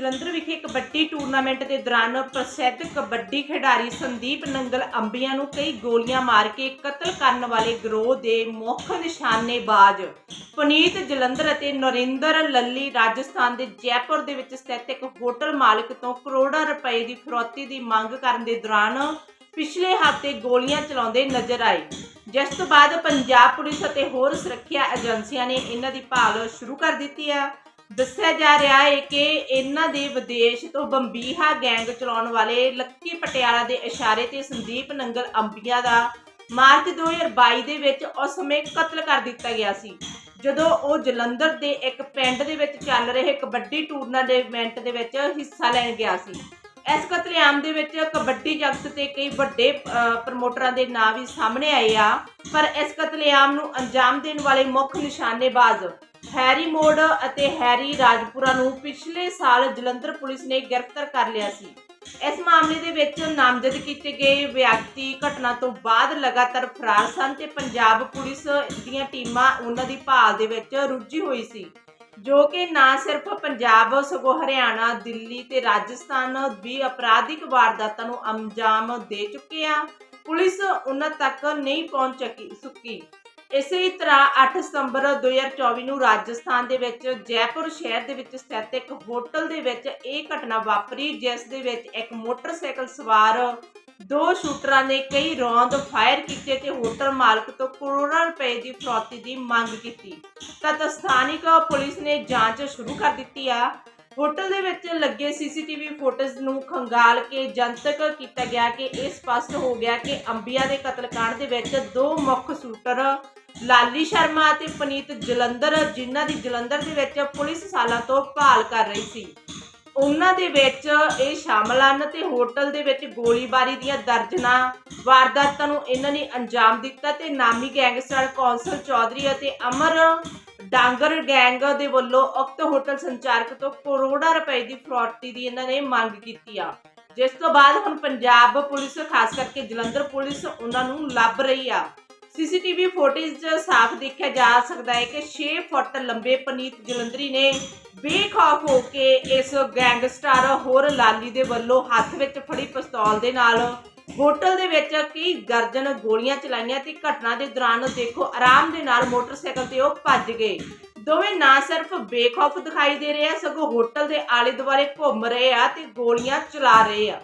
ਜਲੰਧਰ ਵਿਖੇ ਕਬੱਡੀ ਟੂਰਨਾਮੈਂਟ ਦੇ ਦੌਰਾਨ ਪ੍ਰਸਿੱਧ ਕਬੱਡੀ ਖਿਡਾਰੀ ਸੰਦੀਪ ਨੰਗਲ ਅੰਬੀਆਂ ਨੂੰ ਕਈ ਗੋਲੀਆਂ ਮਾਰ ਕੇ ਕਤਲ ਕਰਨ ਵਾਲੇ ਗਰੋਹ ਦੇ ਮੁੱਖ ਨਿਸ਼ਾਨੇਬਾਜ਼। ਪੁਨੀਤ ਜਲੰਧਰ ਅਤੇ ਨਰਿੰਦਰ ਲੱਲੀ ਰਾਜਸਥਾਨ ਦੇ ਜੈਪੁਰ ਦੇ ਵਿੱਚ ਸਥਿਤ ਇੱਕ ਹੋਟਲ ਮਾਲਕ ਤੋਂ ਕਰੋੜਾਂ ਰੁਪਏ ਦੀ ਫਰੋਤੀ ਦੀ ਮੰਗ ਕਰਨ ਦੇ ਦੌਰਾਨ ਪਿਛਲੇ ਹਫ਼ਤੇ ਗੋਲੀਆਂ ਚਲਾਉਂਦੇ ਨਜ਼ਰ ਆਏ। ਜਿਸ ਤੋਂ ਬਾਅਦ ਪੰਜਾਬ ਪੁਲਿਸ ਅਤੇ ਹੋਰ ਸੁਰੱਖਿਆ ਏਜੰਸੀਆਂ ਨੇ ਇਹਨਾਂ ਦੀ ਭਾਲ ਸ਼ੁਰੂ ਕਰ ਦਿੱਤੀ ਹੈ। ਦੱਸਿਆ ਜਾ ਰਿਹਾ ਹੈ ਕਿ ਇਹਨਾਂ ਦੇ ਵਿਦੇਸ਼ ਤੋਂ ਬੰਬੀਹਾ ਗੈਂਗ ਚਲਾਉਣ ਵਾਲੇ ਲੱਕੀ ਪਟਿਆਲਾ ਦੇ ਇਸ਼ਾਰੇ ਤੇ ਸੰਦੀਪ ਨੰਗਲ ਅੰਬੀਆ ਦਾ ਮਾਰਚ 2022 ਦੇ ਵਿੱਚ ਉਸ ਸਮੇਂ ਕਤਲ ਕਰ ਦਿੱਤਾ ਗਿਆ ਸੀ। ਜਦੋਂ ਉਹ ਜਲੰਧਰ ਦੇ ਇੱਕ ਪਿੰਡ ਦੇ ਵਿੱਚ ਚੱਲ ਰਹੇ ਕਬੱਡੀ ਟੂਰਨਾਮੈਂਟ ਦੇ ਵਿੱਚ ਹਿੱਸਾ ਲੈਣ ਗਿਆ ਸੀ। ਇਸ ਕਤਲੇਆਮ ਦੇ ਵਿੱਚ ਕਬੱਡੀ ਜਗਤ ਤੇ ਕਈ ਵੱਡੇ ਪ੍ਰਮੋਟਰਾਂ ਦੇ ਨਾਂ ਵੀ ਸਾਹਮਣੇ ਆਏ ਆ, ਪਰ ਇਸ ਕਤਲੇਆਮ ਨੂੰ ਅੰਜਾਮ ਦੇਣ ਵਾਲੇ ਮੁੱਖ ਨਿਸ਼ਾਨੇਬਾਜ਼ ਹੈਰੀ ਮੋੜ ਅਤੇ ਹੈਰੀ ਰਾਜਪੁਰਾ ਨੂੰ ਪਿਛਲੇ ਸਾਲ ਜਲੰਧਰ ਪੁਲਿਸ ਨੇ ਗ੍ਰਿਫਤਾਰ ਕਰ ਲਿਆ ਸੀ। ਇਸ ਮਾਮਲੇ ਦੇ ਵਿੱਚ ਨਾਮਜ਼ਦ ਕੀਤੇ ਗਏ ਵਿਅਕਤੀ ਘਟਨਾ ਤੋਂ ਬਾਅਦ ਲਗਾਤਾਰ ਫਰਾਰ ਸਨ ਤੇ ਪੰਜਾਬ ਪੁਲਿਸ ਦੀਆਂ ਟੀਮਾਂ ਉਹਨਾਂ ਦੀ ਭਾਲ ਦੇ ਵਿੱਚ ਰੁੱਝੀ ਹੋਈ ਸੀ, ਜੋ ਕਿ ਨਾ ਸਿਰਫ ਪੰਜਾਬ ਸਗੋਂ ਹਰਿਆਣਾ, ਦਿੱਲੀ ਤੇ ਰਾਜਸਥਾਨ ਵੀ ਅਪਰਾਧਿਕ ਵਾਰਦਾਤਾਂ ਨੂੰ ਅੰਜਾਮ ਦੇ ਚੁੱਕੇ ਆ। ਪੁਲਿਸ ਉਹਨਾਂ ਤੱਕ ਨਹੀਂ ਪਹੁੰਚ ਸਕੀ ਸੁੱਕੀ। ਇਸੇ ਤਰ੍ਹਾਂ 8 ਸਤੰਬਰ 2024 ਨੂੰ ਰਾਜਸਥਾਨ ਦੇ ਵਿੱਚ ਜੈਪੁਰ ਸ਼ਹਿਰ ਦੇ ਵਿੱਚ ਸਥਿਤ ਇੱਕ ਹੋਟਲ ਦੇ ਵਿੱਚ ਇਹ ਘਟਨਾ ਵਾਪਰੀ, ਜਿਸ ਦੇ ਵਿੱਚ ਇੱਕ ਮੋਟਰਸਾਈਕਲ ਸਵਾਰ, ਦੋ ਸ਼ੂਟਰਾਂ ਨੇ ਕਈ ਰੌਂਦ ਫਾਇਰ ਕੀਤੇ ਤੇ ਹੋਟਲ ਮਾਲਕ ਤੋਂ ਕਰੋੜਾਂ ਰੁਪਏ ਦੀ ਫਰੋਤੀ ਦੀ ਮੰਗ ਕੀਤੀ। ਤਦ ਸਥਾਨਿਕ ਪੁਲਿਸ ਨੇ ਜਾਂਚ ਸ਼ੁਰੂ ਕਰ ਦਿੱਤੀ ਆ। ਹੋਟਲ ਦੇ ਵਿੱਚ ਲੱਗੇ ਸੀਸੀਟੀਵੀ ਫੁਟੇਜ ਨੂੰ ਖੰਗਾਲ ਕੇ ਜਨਤਕ ਕੀਤਾ ਗਿਆ ਕਿ ਇਹ ਸਪਸ਼ਟ ਹੋ ਗਿਆ ਕਿ ਅੰਬੀਆ ਦੇ ਕਤਲकांड ਦੇ ਵਿੱਚ ਦੋ ਮੁੱਖ ਸ਼ੂਟਰ ਲਾਲੀ ਸ਼ਰਮਾ ਅਤੇ ਪਨੀਤ ਜਲੰਧਰ, ਜਿਨ੍ਹਾਂ ਦੀ ਜਲੰਧਰ ਦੇ ਵਿੱਚ ਪੁਲਿਸ ਸਾਲਾਂ ਤੋਂ ਭਾਲ ਕਰ ਰਹੀ ਸੀ। ਉਹਨਾਂ ਦੇ ਵਿੱਚ ਇਹ ਸ਼ਾਮਲ ਹਨ ਤੇ ਹੋਟਲ ਦੇ ਵਿੱਚ ਗੋਲੀਬਾਰੀ ਦੀਆਂ ਦਰਜਨਾਂ ਵਾਰਦਾਤਾਂ ਨੂੰ ਇਹਨਾਂ ਨੇ ਅੰਜਾਮ ਦਿੱਤਾ ਤੇ ਨਾਮੀ ਗੈਂਗਸਟਰ ਕੌਂਸਲ ਚੌਧਰੀ ਅਤੇ ਅਮਰ ਡਾਂਗਰ ਗੈਂਗ ਦੇ ਵੱਲੋਂ ਉਕਤ ਹੋਟਲ ਸੰਚਾਲਕ ਤੋਂ ਕਰੋੜਾਂ ਰੁਪਏ ਦੀ ਫਰੌਤੀ ਦੀ ਇਹਨਾਂ ਨੇ ਮੰਗ ਕੀਤੀ ਆ। ਜਿਸ ਤੋਂ ਬਾਅਦ ਹੁਣ ਪੰਜਾਬ ਪੁਲਿਸ, ਖਾਸ ਕਰਕੇ ਜਲੰਧਰ ਪੁਲਿਸ, ਉਹਨਾਂ ਨੂੰ ਲੱਭ ਰਹੀ ਆ। ਸੀਸੀਟੀਵੀ ਫੁਟੇਜ 'ਚ ਸਾਫ਼ ਦੇਖਿਆ ਜਾ ਸਕਦਾ ਹੈ ਕਿ 6 ਫੁੱਟ ਲੰਬੇ ਪਨੀਤ ਜਲੰਧਰੀ ਨੇ ਬੇਖੌਫ ਹੋ ਕੇ ਇਸ ਗੈਂਗਸਟਰ ਹੋਰ ਲਾਲੀ ਦੇ ਵੱਲੋਂ ਹੱਥ ਵਿੱਚ ਫੜੀ ਪਿਸਤੌਲ ਦੇ ਨਾਲ ਹੋਟਲ ਦੇ ਵਿੱਚ ਕਈ ਦਰਜਨ ਗੋਲੀਆਂ ਚਲਾਈਆਂ ਤੇ ਘਟਨਾ ਦੇ ਦੌਰਾਨ ਦੇਖੋ ਆਰਾਮ ਦੇ ਨਾਲ ਮੋਟਰਸਾਈਕਲ ਤੇ ਉਹ ਭੱਜ ਗਏ। ਦੋਵੇਂ ਨਾ ਸਿਰਫ ਬੇਖੌਫ ਦਿਖਾਈ ਦੇ ਰਹੇ ਆ, ਸਗੋਂ ਹੋਟਲ ਦੇ ਆਲੇ ਦੁਆਲੇ ਘੁੰਮ ਰਹੇ ਆ ਤੇ ਗੋਲੀਆਂ ਚਲਾ ਰਹੇ ਆ।